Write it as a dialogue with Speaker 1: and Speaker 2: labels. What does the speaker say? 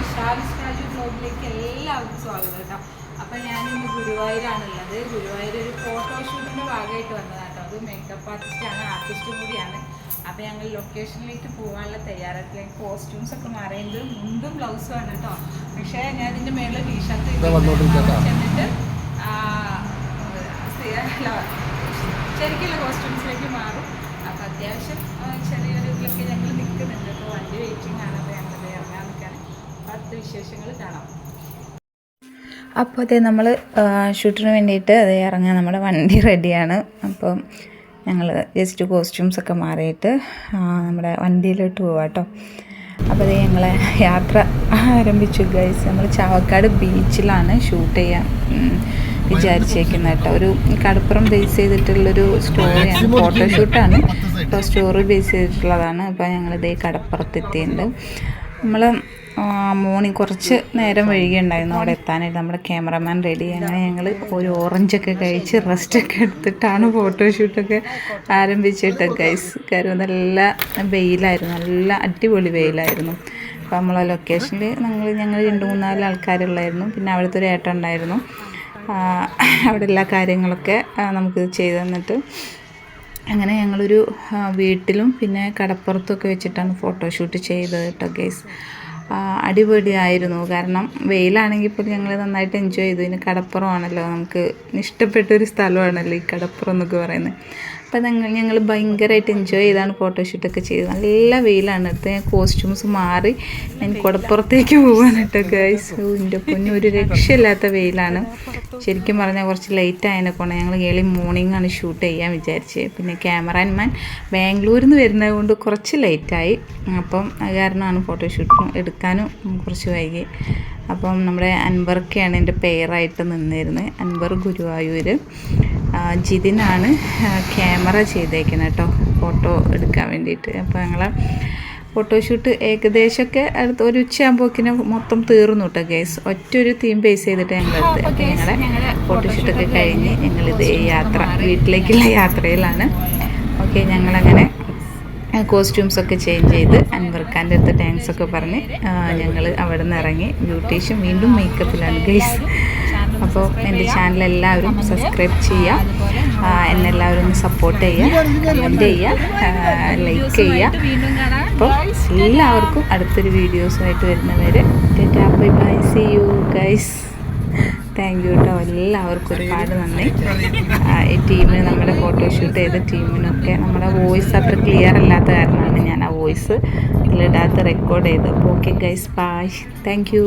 Speaker 1: അപ്പോൾ ഷാരിസ് രാജു ബ്ലോഗിലേക്ക് എല്ലാവർക്കും സ്വാഗതം കേട്ടോ. അപ്പോൾ ഞാൻ ഇന്ന് ഗുരുവായൂരാണുള്ളത്. ഗുരുവായൂർ ഒരു ഫോട്ടോഷൂട്ടിന്റെ ഭാഗമായിട്ട് വന്നതാണ് കേട്ടോ. അത് മേക്കപ്പ് ആർട്ടിസ്റ്റാണ് ആർട്ടിസ്റ്റും കൂടിയാണ്. അപ്പോൾ ഞങ്ങൾ ലൊക്കേഷനിലേക്ക് പോകാനുള്ള തയ്യാറെടുപ്പിലേക്ക് കോസ്റ്റ്യൂംസ് ഒക്കെ മാറിയത് മുണ്ടും ബ്ലൗസും ആണ് കേട്ടോ. പക്ഷേ ഞാൻ ഇതിന്റെ മേളിൽ ടീഷർട്ട്. ചെന്നിട്ട് ശരിക്കുള്ള കോസ്റ്റ്യൂംസിലേക്ക് മാറും. അപ്പോൾ അത്യാവശ്യം ചെറിയൊരു ഇതിലൊക്കെ ഞങ്ങൾ നിൽക്കുന്നുണ്ട് അപ്പോൾ വണ്ടി വെയിറ്റിംഗ് ആണ് അപ്പോൾ ഞങ്ങൾ ഇറങ്ങാൻ നിൽക്കാൻ അപ്പോൾ അടുത്ത വിശേഷങ്ങൾ കാണാം.
Speaker 2: അപ്പോൾ അതെ നമ്മൾ ഷൂട്ടിന് വേണ്ടിയിട്ട് അത് ഇറങ്ങാൻ നമ്മുടെ വണ്ടി റെഡിയാണ്. അപ്പം ഞങ്ങൾ ജസ്റ്റ് കോസ്റ്റ്യൂംസൊക്കെ മാറിയിട്ട് നമ്മുടെ വണ്ടിയിലോട്ട് പോവാം കേട്ടോ. അപ്പോൾ അത് ഞങ്ങളെ യാത്ര ആരംഭിച്ചു ഗൈസ് നമ്മൾ ചാവക്കാട് ബീച്ചിലാണ് ഷൂട്ട് ചെയ്യാൻ വിചാരിച്ചേക്കുന്നത് കേട്ടോ. ഒരു കടപ്പുറം ബേസ് ചെയ്തിട്ടുള്ളൊരു സ്റ്റോറിയാണ് ഫോട്ടോഷൂട്ടാണ് അപ്പോൾ സ്റ്റോറി ബേസ് ചെയ്തിട്ടുള്ളതാണ്. അപ്പോൾ ഞങ്ങളിതേ കടപ്പുറത്തെത്തിയിട്ടുണ്ട്. നമ്മൾ മോർണിംഗ് കുറച്ച് നേരം വൈകിയുണ്ടായിരുന്നു. അവിടെ എത്താനായിട്ട് നമ്മുടെ ക്യാമറമാൻ റെഡി അങ്ങനെ ഞങ്ങൾ ഒരു ഓറഞ്ചൊക്കെ കഴിച്ച് റെസ്റ്റൊക്കെ എടുത്തിട്ടാണ് ഫോട്ടോഷൂട്ടൊക്കെ ആരംഭിച്ചിട്ട്. ഗൈസ് കാര്യം നല്ല വെയിലായിരുന്നു. നല്ല അടിപൊളി വെയിലായിരുന്നു. അപ്പോൾ നമ്മളെ ലൊക്കേഷനിൽ ഞങ്ങൾ ഞങ്ങൾ രണ്ട് മൂന്നാൽ ആൾക്കാരുള്ളായിരുന്നു. പിന്നെ അവിടുത്തെ ഒരു ഏട്ടൻ ഉണ്ടായിരുന്നു. അവിടെ എല്ലാ കാര്യങ്ങളൊക്കെ നമുക്ക് ചെയ്തു തന്നിട്ട്. അങ്ങനെ ഞങ്ങളൊരു വീട്ടിലും പിന്നെ കടപ്പുറത്തൊക്കെ വെച്ചിട്ടാണ് ഫോട്ടോഷൂട്ട് ചെയ്തത് കേട്ടോ ഗേസ് അടിപൊളിയായിരുന്നു. കാരണം വെയിലാണെങ്കിൽ പോലും ഞങ്ങൾ നന്നായിട്ട് എൻജോയ് ചെയ്തു. ഇനി കടപ്പുറമാണല്ലോ. നമുക്ക് ഇഷ്ടപ്പെട്ടൊരു സ്ഥലമാണല്ലോ ഈ കടപ്പുറം എന്നൊക്കെ പറയുന്നത്. അപ്പം ഞങ്ങൾ ഞങ്ങൾ ഭയങ്കരമായിട്ട് എൻജോയ് ചെയ്താണ് ഫോട്ടോഷൂട്ടൊക്കെ ചെയ്തത്. നല്ല വെയിലാണ്. അടുത്ത് ഞാൻ കോസ്റ്റ്യൂംസ് മാറി. ഞാൻ കുടപ്പുറത്തേക്ക് പോകാൻ കേട്ടോ ഗൈസ് എന്റെ പൊന്നു. ഒരു രക്ഷയില്ലാത്ത വെയിലാണ്. ശരിക്കും പറഞ്ഞാൽ കുറച്ച് ലേറ്റ് ആയതിനെ കൊണ്ട് ഞങ്ങൾ ഏളി മോർണിംഗ് ആണ് ഷൂട്ട് ചെയ്യാൻ വിചാരിച്ചത് പിന്നെ ക്യാമറാമാൻ ബാംഗ്ലൂരിൽ നിന്ന് വരുന്നത് കൊണ്ട് കുറച്ച് ലേറ്റായി അപ്പം അത് കാരണമാണ് ഫോട്ടോഷൂട്ടും എടുക്കാനും കുറച്ച് വൈകി. അപ്പം നമ്മുടെ അൻവർക്കാണ് എന്റെ പെയറായിട്ട് നിന്നിരുന്നത്. അൻവർ ഗുരുവായൂർ ജിതിനാണ് ക്യാമറ ചെയ്തേക്കുന്നത് കേട്ടോ ഫോട്ടോ എടുക്കാൻ വേണ്ടിയിട്ട്. അപ്പോൾ ഞങ്ങൾ ഫോട്ടോഷൂട്ട് ഏകദേശമൊക്കെ അടുത്ത് ഒരു ഉച്ചയാകുമ്പോക്കിന് മൊത്തം തീർന്നു കേട്ടോ ഗേസ് ഒറ്റൊരു തീം ബേസ് ചെയ്തിട്ട് ഞങ്ങൾ എടുത്ത് അപ്പോൾ ഞങ്ങളുടെ ഫോട്ടോഷൂട്ടൊക്കെ കഴിഞ്ഞ് ഞങ്ങളിത് യാത്ര വീട്ടിലേക്കുള്ള യാത്രയിലാണ്. ഓക്കെ ഞങ്ങളങ്ങനെ കോസ്റ്റ്യൂംസ് ഒക്കെ ചേഞ്ച് ചെയ്ത് അൻവർ ഖാന്റെ അടുത്ത് താങ്ക്സ് ഒക്കെ പറഞ്ഞ് ഞങ്ങൾ അവിടെ നിന്ന് ഇറങ്ങി. ബ്യൂട്ടീഷ്യൻ വീണ്ടും മേക്കപ്പിലാണ് ഗൈസ് അപ്പോൾ എന്റെ ചാനൽ എല്ലാവരും സബ്സ്ക്രൈബ് ചെയ്യുക. എന്നെല്ലാവരും ഒന്ന് സപ്പോർട്ട് ചെയ്യുക. കമന്റ് ചെയ്യുക. ലൈക്ക് ചെയ്യുക. അപ്പോൾ എല്ലാവർക്കും അടുത്തൊരു വീഡിയോസുമായിട്ട് വരുന്നവരെ bye bye see you guys thank you കേട്ടോ എല്ലാവർക്കും ഒരുപാട് നന്ദി. ഈ ടീമിന് നമ്മുടെ ഫോട്ടോഷൂട്ട് ചെയ്ത ടീമിനൊക്കെ നമ്മുടെ വോയിസ് അത്ര ക്ലിയർ അല്ലാത്ത കാരണമാണ് ഞാൻ ആ വോയിസ് ഇതിലിടാത്ത റെക്കോർഡ് ചെയ്തത്. Okay guys bye thank you